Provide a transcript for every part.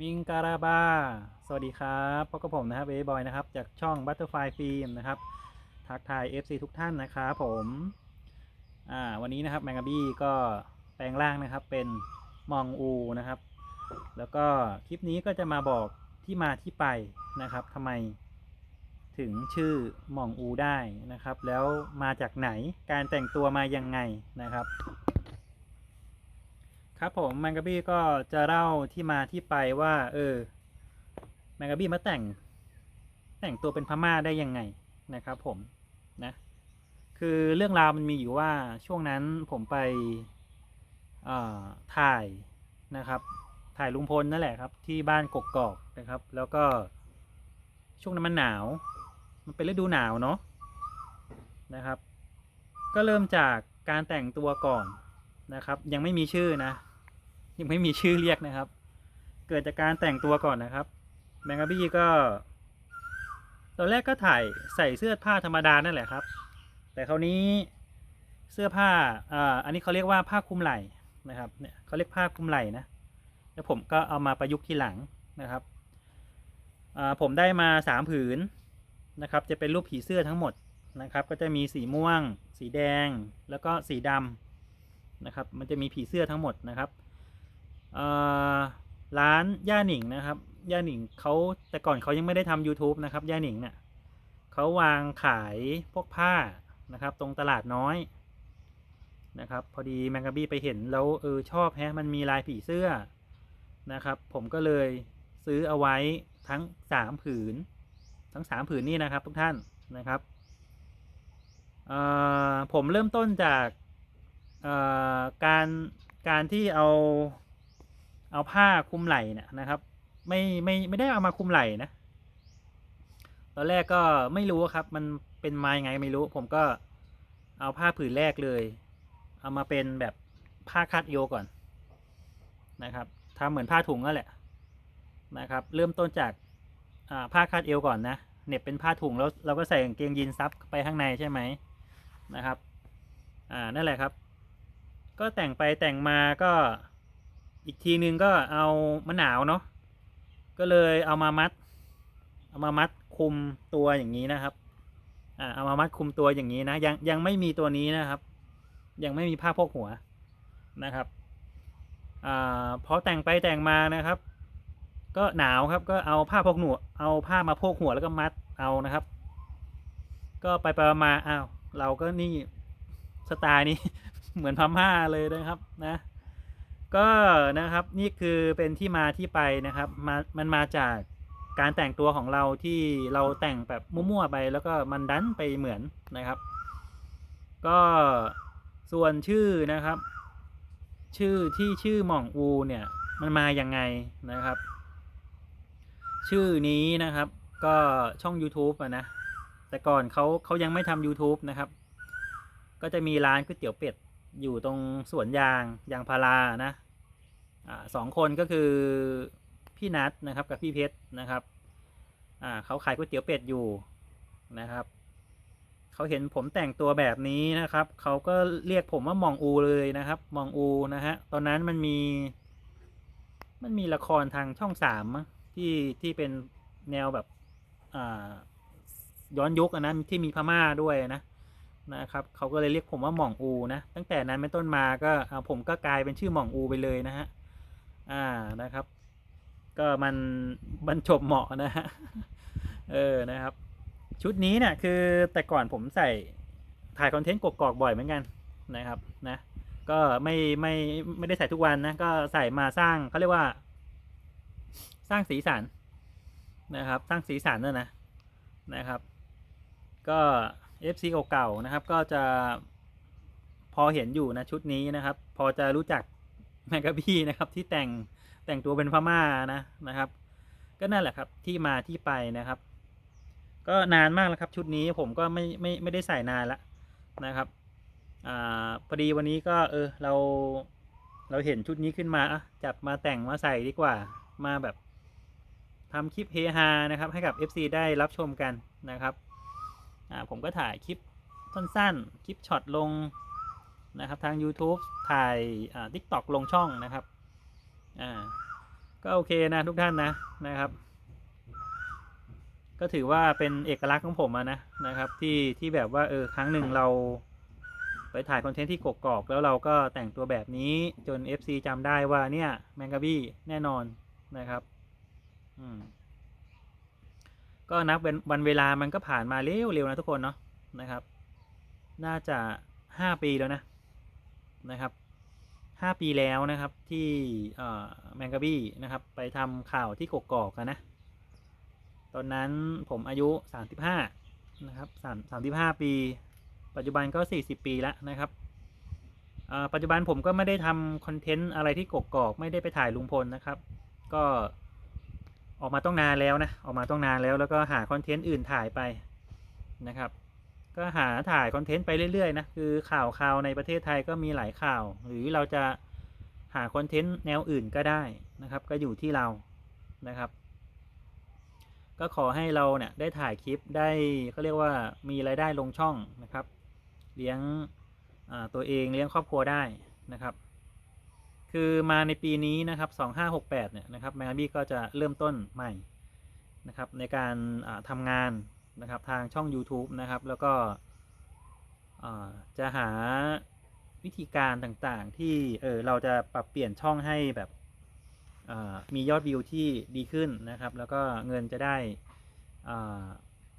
มิงการาบา สวัสดีครับพบกับผมนะครับเอบอยนะครับจากช่อง Butterfly Film นะครับทักทาย FC ทุกท่านนะครับผมอ่าวันนี้นะครับแมงกาบี้ก็แปลงร่างนะครับเป็นมองอูนะครับ แล้วก็คลิปนี้ก็จะมาบอกที่มาที่ไปนะครับทำไมถึงชื่อมองอูได้นะครับ แล้วมาจากไหนการแต่งตัวมายังไงนะครับ ครับผมแมงกาบี้ก็จะเล่าที่มาที่ไปว่า เออแมงกาบี้มาแต่ง แต่งตัวเป็นพม่าได้ยังไงนะครับ ผมนะ คือเรื่องราวมันมีอยู่ว่าช่วงนั้นผมไปอ่อถ่ายนะครับ ถ่ายลุงพลนั่นแหละครับ ที่บ้านกกอกนะครับ แล้วก็ช่วงนั้นมันหนาว มันเป็นฤดูหนาวเนาะนะครับ ก็เริ่มจากการแต่งตัวก่อนนะครับ ยังไม่มีชื่อนะ ยังไม่มีชื่อเรียกนะครับ เกิดจากการแต่งตัวก่อนนะครับ แมงกะบี้ก็ตอนแรกก็ถ่ายใส่เสื้อผ้าธรรมดานั่นแหละครับ แต่คราวนี้เสื้อผ้าอ่าอันนี้เขาเรียกว่าผ้าคลุมไหล่นะครับเนี่ยเขาเรียกผ้าคลุมไหล่นะแล้วผมก็เอามาประยุกต์ทีหลังนะครับอ่าผมได้มาสามผืนนะครับ จะเป็นรูปผีเสื้อทั้งหมดนะครับ ก็จะมีสีม่วง สีแดงแล้วก็สีดำนะครับ มันจะมีผีเสื้อทั้งหมดนะครับ ร้านย่าหนิงนะครับ ย่าหนิงเขาแต่ก่อนเขายังไม่ได้ทำ YouTube นะครับ ย่าหนิงเนี่ยเขาวางขายพวกผ้านะครับ ตรงตลาดน้อยนะครับ พอดีแมงกะบี้ไปเห็นแล้วเออชอบแฮะมันมีลายผีเสื้อนะครับ ผมก็เลยซื้อเอาไว้ทั้งสามผืน ทั้งสามผืนนี่นะครับ ทุกท่านนะครับผมเริ่มต้นจากการการที่เอา เอาผ้าคลุมไหล่เนี่ยนะครับ ไม่ไม่ไม่ได้เอามาคลุมไหล่นะตอนแรกก็ไม่รู้ครับ มันเป็นไมายังไงไม่รู้ ผมก็เอาผ้าผืนแรกเลย เอามาเป็นแบบผ้าคาดเอวก่อนนะครับทำเหมือนผ้าถุงนั่นแหละนะครับ เริ่มต้นจากผ้าคาดเอวก่อนนะเน็บเป็นผ้าถุงแล้วเราก็ใส่กางเกงยีนซับไปข้างในใช่ไหมนะครับ อ่านั่นแหละครับ ก็แต่งไปแต่งมาก็ อีกทีนึงก็เอามะนาวเนาะก็เลยเอามามัด เอามามัดคุมตัวอย่างนี้นะครับ อ่าเอามามัดคุมตัวอย่างนี้นะยังยังไม่มีตัวนี้นะครับ ยังไม่มีผ้าพกหัวนะครับอ่าพอแต่งไปแต่งมานะครับ ก็หนาวครับก็เอาผ้าพกหนวเอาผ้ามาพกหัวแล้วก็มัดเอานะครับ ก็ไปไปมาอ้าวเราก็นี่สไตล์นี้ เหมือนพม่าเลยนะครับนะ ก็นะครับนี่คือเป็นที่มาที่ไปนะครับมามันมาจากการแต่งตัวของเราที่เราแต่งแบบมั่วๆไป แล้วก็มันดันไปเหมือนนะครับ ก็ส่วนชื่อนะครับ ชื่อที่ชื่อหม่องอูเนี่ยมันมาอย่างไงนะครับ ชื่อนี้นะครับ ก็ช่อง YouTube อะนะ แต่ก่อนเขาเขายังไม่ทำ YouTube นะครับ ก็จะมีร้านก๋วยเตี๋ยวเป็ดอยู่ตรงสวนยางยางพารานะ สองคนก็คือพี่นัทนะครับกับพี่เพชรนะครับอ่าเขาขายก๋วยเตี๋ยวเป็ดอยู่นะครับเขาเห็นผมแต่งตัวแบบนี้นะครับเขาก็เรียกผมว่ามองอูเลยนะครับ มองอูนะฮะตอนนั้นมันมี มันมีละครทางช่องสามที่ที่เป็นแนวแบบอ่าย้อนยุคนะที่มีพม่าด้วยนะนะครับเขาก็เลยเรียกผมว่าหม่องอูนะตั้งแต่นั้นเป็นต้นมาก็ผมก็กลายเป็นชื่อหม่องอูไปเลยนะฮะ อ่านะครับ ก็มันบรรจบเหมาะนะฮะเออนะครับ ชุดนี้เนี่ยคือแต่ก่อนผมใส่ถ่ายคอนเทนต์กกอกบ่อยเหมือนกันนะครับนะก็ไม่ไม่ไม่ได้ใส่ทุกวันนะก็ใส่มาสร้างเขาเรียกว่า สร้างสีสันนะครับ สร้างสีสันด้วยนะนะครับ ก็ FC เก่าๆนะครับ ก็จะพอเห็นอยู่นะชุดนี้นะครับ พอจะรู้จัก แมกกาบี้นะครับ ที่แต่งแต่งตัวเป็นพม่านะนะครับ ก็นั่นแหละครับที่มาที่ไปนะครับ ก็นานมากแล้วครับ ชุดนี้ผมก็ไม่ไม่ไม่ได้ใส่นานละนะครับอ่าพอดีวันนี้ก็เออเราเราเห็นชุดนี้ขึ้นมาอะจับมาแต่งมาใส่ดีกว่ามาแบบทำคลิปเฮฮานะครับ ให้กับ FC ได้รับชมกันนะครับอ่าผมก็ถ่ายคลิปสั้นๆ คลิปช็อตลง นะครับทาง YouTube ถ่ายอ่า TikTok ลงช่องนะครับอ่าก็โอเคนะทุกท่านนะนะครับ ก็ถือว่าเป็นเอกลักษณ์ของผมนะนะครับ ที่ที่แบบว่าเออครั้งหนึ่งเรา ไปถ่ายคอนเทนต์ที่กกอกแล้วเราก็แต่งตัวแบบนี้จน FC จำได้ว่าเนี่ยแมงกะบี้แน่นอนนะครับอืมก็นับเป็นวันเวลามันก็ผ่านมาเร็วๆนะทุกคนเนาะนะครับ น่าจะห้าปีแล้วนะ นะครับห้าปีแล้วนะครับที่แมงกะบี้นะครับ ไปทำข่าวที่กกอกกันนะ ตอนนั้นผมอายุสามสิบห้านะครับสามสามสิบห้าปี ปัจจุบันก็สี่สิบปีแล้วนะครับปัจจุบันผมก็ไม่ได้ทำคอนเทนต์อะไรที่กกอกไม่ได้ไปถ่ายลุงพลนะครับ ก็ออกมาต้องนานแล้วนะ ออกมาต้องนานแล้วแล้วก็หาคอนเทนต์อื่นถ่ายไปนะครับ ก็หาถ่ายคอนเทนต์ไปเรื่อยๆนะคือข่าวข่าวในประเทศไทยก็มีหลายข่าว หรือเราจะหาคอนเทนต์แนวอื่นก็ได้นะครับ ก็อยู่ที่เรานะครับ ก็ขอให้เราเนี่ยได้ถ่ายคลิปได้เขาเรียกว่ามีรายได้ลงช่องนะครับ เลี้ยงตัวเองเลี้ยงครอบครัวได้นะครับ คือมาในปีนี้นะครับ 2568 เนี่ยนะครับแมงบี้ก็จะเริ่มต้นใหม่นะครับในการทำงาน นะครับทางช่อง YouTube นะครับ แล้วก็จะหาวิธีการต่างๆ ที่เออเราจะปรับเปลี่ยนช่องให้แบบมียอดวิวที่ดีขึ้นนะครับ แล้วก็เงินจะได้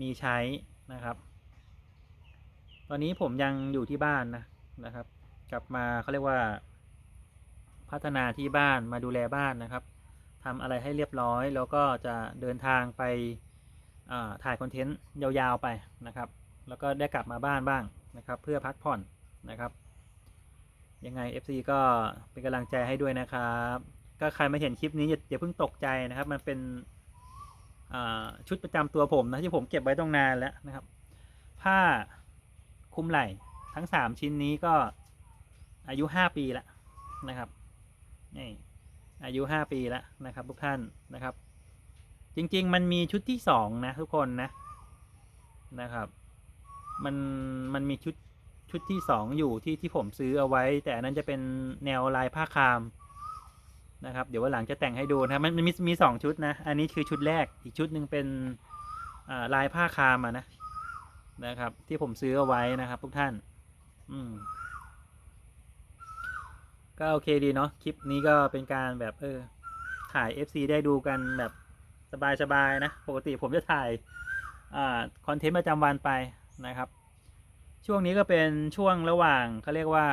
มีใช้นะครับ ตอนนี้ผมยังอยู่ที่บ้านนะนะครับ กลับมาเขาเรียกว่าพัฒนาที่บ้านมาดูแลบ้านนะครับทำอะไรให้เรียบร้อย แล้วก็จะเดินทางไป ถ่ายคอนเทนต์ยาวๆไปนะครับ แล้วก็ได้กลับมาบ้านบ้างนะครับ เพื่อพักผ่อนนะครับ ยังไง FC ก็เป็นกำลังใจให้ด้วยนะครับ ก็ใครมาเห็นคลิปนี้อย่าเพิ่งตกใจนะครับ มันเป็นชุดประจำตัวผมนะที่ผมเก็บไว้ต้องนานแล้วนะครับ ผ้าคุมไหล่ทั้งสามชิ้นนี้ก็อายุห้าปีแล้วนะครับนี่อายุห้าปีแล้วนะครับ ทุกท่านนะครับ จริง ๆ มันมีชุดที่สองนะทุกคนนะนะครับ มันมันมีชุดชุดที่สองอยู่ที่ที่ผมซื้อเอาไว้ แต่อันนั้นจะเป็นแนวลายผ้าคามนะครับ เดี๋ยววันหลังจะแต่งให้ดูนะมันมันมีมีสองชุดนะ อันนี้คือชุดแรกอีกชุดหนึ่งเป็นลายผ้าคามอะนะนะครับ ที่ผมซื้อเอาไว้นะครับทุกท่าน อืมก็โอเคดีเนาะคลิปนี้ก็เป็นการแบบเออถ่าย FC ได้ดูกันแบบ สบายๆนะ ปกติผมจะถ่ายอคอนเทนต์ประจำวันไปนะครับ ช่วงนี้ก็เป็นช่วงระหว่างเขาเรียกว่า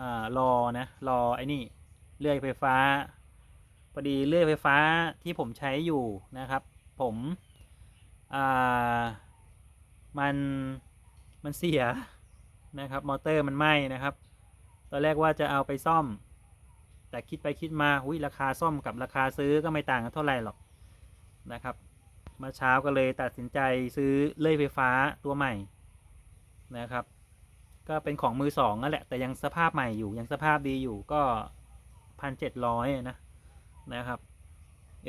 อรอนะรอไอ้นี่เลื่อยไฟฟ้าพอดีเลื่อยไฟฟ้าที่ผมใช้อยู่นะครับ ผมมันมันเสียนะครับมอเตอร์มันไหม้นะครับ ตอนแรกว่าจะเอาไปซ่อม แต่คิดไปคิดมาหุยราคาซ่อมกับราคาซื้อก็ไม่ต่างกันเท่าไหร่หรอก นะครับมื่อเช้าก็เลยตัดสินใจซื้อเลื่อยไฟฟ้าตัวใหม่นะครับ ก็เป็นของมือสองนั่นแหละ แต่ยังสภาพใหม่อยู่ยังสภาพดีอยู่ก็พันเจ็ดร้อยนะนะครับ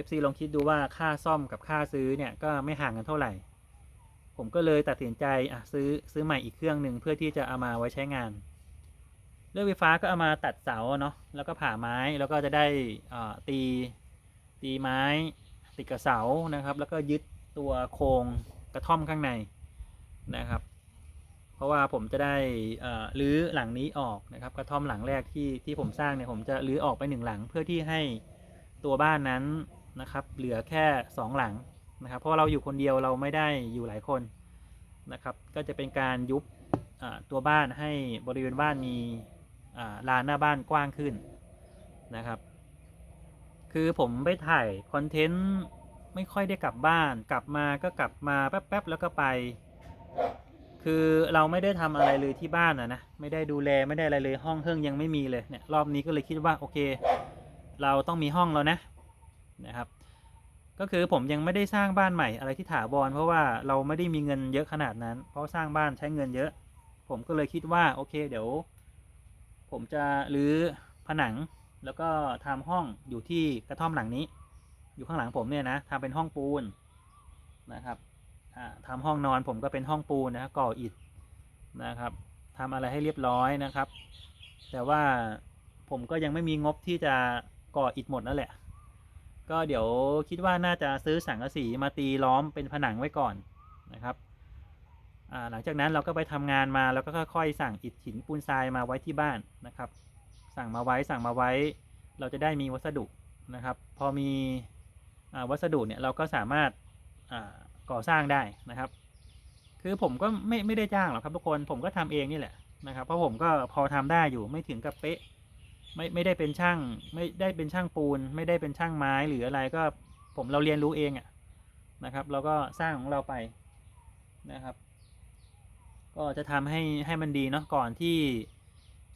FC ลองคิดดูว่าค่าซ่อมกับค่าซื้อเนี่ยก็ไม่ห่างกันเท่าไหร่ ผมก็เลยตัดสินใจอะซื้อซื้อใหม่อีกเครื่องหนึ่งเพื่อที่จะเอามาไว้ใช้งานเลื่อยไฟฟ้าก็เอามาตัดเสาเนาะแล้วก็ผ่าไม้แล้วก็จะได้อ่าตีตีไม้ ติดกับเสานะครับ แล้วก็ยึดตัวโครงกระท่อมข้างในนะครับ เพราะว่าผมจะได้รื้อหลังนี้ออกนะครับ กระท่อมหลังแรกที่ที่ผมสร้างเนี่ยผมจะรื้อออกไปหนึ่งหลังเพื่อที่ให้ตัวบ้านนั้นนะครับ เหลือแค่สองหลังนะครับ เพราะเราอยู่คนเดียวเราไม่ได้อยู่หลายคนนะครับ ก็จะเป็นการยุบตัวบ้านให้บริเวณบ้านมีลานหน้าบ้านกว้างขึ้นนะครับ คือผมไปถ่ายคอนเทนต์ไม่ค่อยได้กลับบ้าน กลับมาก็กลับมาแป๊บๆแล้วก็ไป คือเราไม่ได้ทำอะไรเลยที่บ้านอะนะไม่ได้ดูแลไม่ได้อะไรเลยห้องเครื่องยังไม่มีเลยเนี่ยรอบนี้ก็เลยคิดว่าโอเค เราต้องมีห้องแล้วนะนะครับ ก็คือผมยังไม่ได้สร้างบ้านใหม่อะไรที่ถาวรเพราะว่าเราไม่ได้มีเงินเยอะขนาดนั้น เพราะสร้างบ้านใช้เงินเยอะ ผมก็เลยคิดว่าโอเค เดี๋ยว ผมจะรื้อผนัง แล้วก็ทำห้องอยู่ที่กระท่อมหลังนี้ อยู่ข้างหลังผมเนี่ยนะทำเป็นห้องปูนนะครับอ่าทำห้องนอนผมก็เป็นห้องปูนนะก่ออิฐนะครับทำอะไรให้เรียบร้อยนะครับ แต่ว่าผมก็ยังไม่มีงบที่จะก่ออิฐหมดนั่นแหละ ก็เดี๋ยวคิดว่าน่าจะซื้อสังกะสีมาตีล้อมเป็นผนังไว้ก่อนนะครับหลังจากนั้นเราก็ไปทำงานมาแล้วก็ค่อยๆสั่งอิฐหินปูนทรายมาไว้ที่บ้านนะครับ สั่งมาไว้สั่งมาไว้ เราจะได้มีวัสดุนะครับ พอมีอวัสดุเนี่ยเราก็สามารถก่อสร้างได้นะครับ คือผมก็ไม่ไม่ได้จ้างหรอกครับทุกคนผมก็ทำเองนี่แหละนะครับเพราะผมก็พอทำได้อยู่ไม่ถึงกับเป๊ะไม่ไม่ได้เป็นช่างไม่ได้เป็นช่างปูน ไม่ได้เป็นช่างไม้หรืออะไรก็ผมเราเรียนรู้เองอะนะครับ เราก็สร้างของเราไปนะครับ ก็จะทำให้ให้มันดีเนาะก่อนที่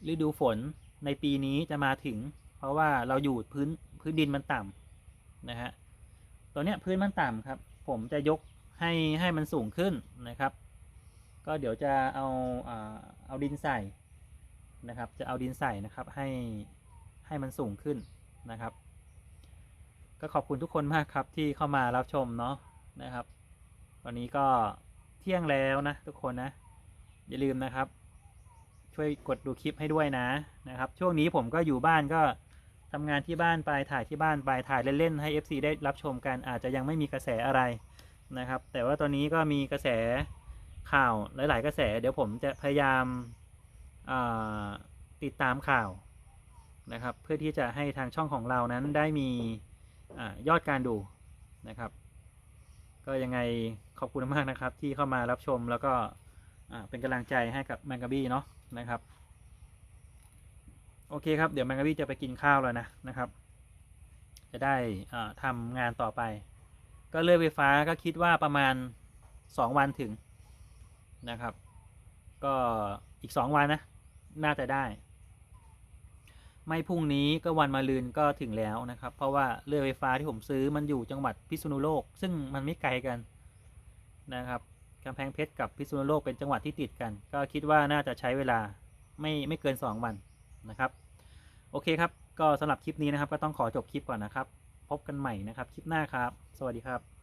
ฤดูฝน ในปีนี้จะมาถึง เพราะว่าเราอยู่พื้นพื้นดินมันต่ำนะฮะตัวเนี้ยพื้นมันต่ำครับ ผมจะยกให้ให้มันสูงขึ้นนะครับ ก็เดี๋ยวจะเอาเอาดินใส่นะครับ จะเอาดินใส่นะครับให้ให้มันสูงขึ้นนะครับ ก็ขอบคุณทุกคนมากครับที่เข้ามารับชมเนาะนะครับตอนนี้ก็เที่ยงแล้วนะทุกคนนะ อย่าลืมนะครับ ช่วยกดดูคลิปให้ด้วยนะนะครับ ช่วงนี้ผมก็อยู่บ้านก็ทำงานที่บ้านไปถ่ายที่บ้านไปถ่ายเล่นๆให้ FC ได้รับชมกันอาจจะยังไม่มีกระแสอะไรนะครับ แต่ว่าตอนนี้ก็มีกระแสข่าวหลาย ๆ กระแส เดี๋ยวผมจะพยายามาติดตามข่าวนะครับ เพื่อที่จะให้ทางช่องของเรานั้นได้มีอยอดการดูนะครับ ก็ยังไงขอบคุณมากนะครับที่เข้ามารับชมแล้วก็ เป็นกำลังใจให้กับแมงกะบี้เนาะนะครับ โอเคครับ เดี๋ยวแมงกะบี้จะไปกินข้าวแล้วนะนะครับ จะได้อ่าทำงานต่อไป ก็เลื่อยไฟฟ้าก็คิดว่าประมาณสองวันถึงนะครับ ก็อีกสองวันนะ น่าจะได้ ไม่พรุ่งนี้ก็วันมาลืนก็ถึงแล้วนะครับ เพราะว่าเรือไฟฟ้าที่ผมซื้อมันอยู่จังหวัดพิษณุโลก ซึ่งมันไม่ไกลกันนะครับ กำแพงเพชรกับพิษณุโลกเป็นจังหวัดที่ติดกัน ก็คิดว่าน่าจะใช้เวลาไม่ไม่เกิน 2 วันนะครับ โอเคครับ ก็สำหรับคลิปนี้นะครับ ก็ต้องขอจบคลิปก่อนนะครับ พบกันใหม่นะครับ คลิปหน้าครับ สวัสดีครับ